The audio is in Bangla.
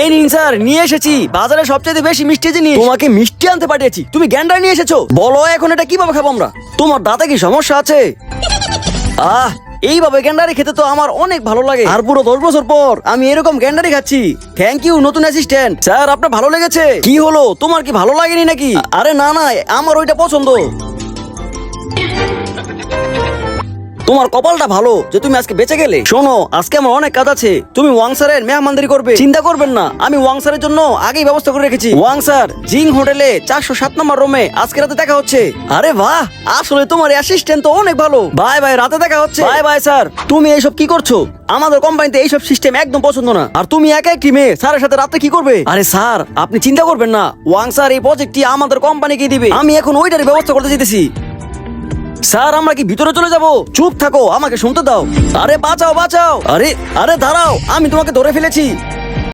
এই নিন স্যার, নিয়ে এসেছি। বাজারে সবচেয়ে বেশি মিষ্টি জিনিস। তোমাকে মিষ্টি আনতে পাঠিয়েছি। তুমি গ্যান্ডার নিয়ে এসেছ। বলো, এখন এটা কীভাবে খাব আমরা? তোমার দাঁতে কি সমস্যা আছে? আহ, এইভাবে গ্যান্ডারি খেতে তো আমার অনেক ভালো লাগে। আর পুরো দশ বছর পর আমি এরকম গ্যান্ডারি খাচ্ছি। থ্যাংক ইউ নতুন অ্যাসিস্ট্যান্ট স্যার, আপনার ভালো লেগেছে? কি হলো? তোমার কি ভালো লাগেনি নাকি? আরে না না, আমার ওইটা পছন্দ। তোমার কপালটা ভালো যে তুমি আজকে বেঁচে গেলে। শোনো, আজকে আমার অনেক কাজ আছে। তুমি ওয়াং স্যারের মেহমানদারি করবে। চিন্তা করবেন না, আমি ওয়াং স্যারের জন্য আগেই ব্যবস্থা করে রেখেছি। ওয়াং জিং হোটেলে চারশো সাত নম্বর রুমে আজকে রাতে দেখা হচ্ছে। আরে বাহ, আসলে তোমার অ্যাসিস্ট্যান্ট তো অনেক ভালো। বাই বাই, রাতে দেখা হচ্ছে। Bye bye, sir. তুমি এইসব কি করছ? আমাদের কোম্পানিতে এইসব সিস্টেম একদম পছন্দ না। আর তুমি একা একটি মেয়ে, স্যারের সাথে রাতে কি করবে? আরে স্যার, আপনি চিন্তা করবেন না। ওয়াং স্যার এই প্রজেক্টটি আমাদের কোম্পানিকে দিবে। আমি এখন ওইটার ব্যবস্থা করতে যেতেছি স্যার, আমরা কি ভিতরে চলে যাব? চুপ থাকো, আমাকে শুনতে দাও। আরে বাঁচাও বাঁচাও। আরে আরে দাঁড়াও, আমি তোমাকে ধরে ফেলেছি।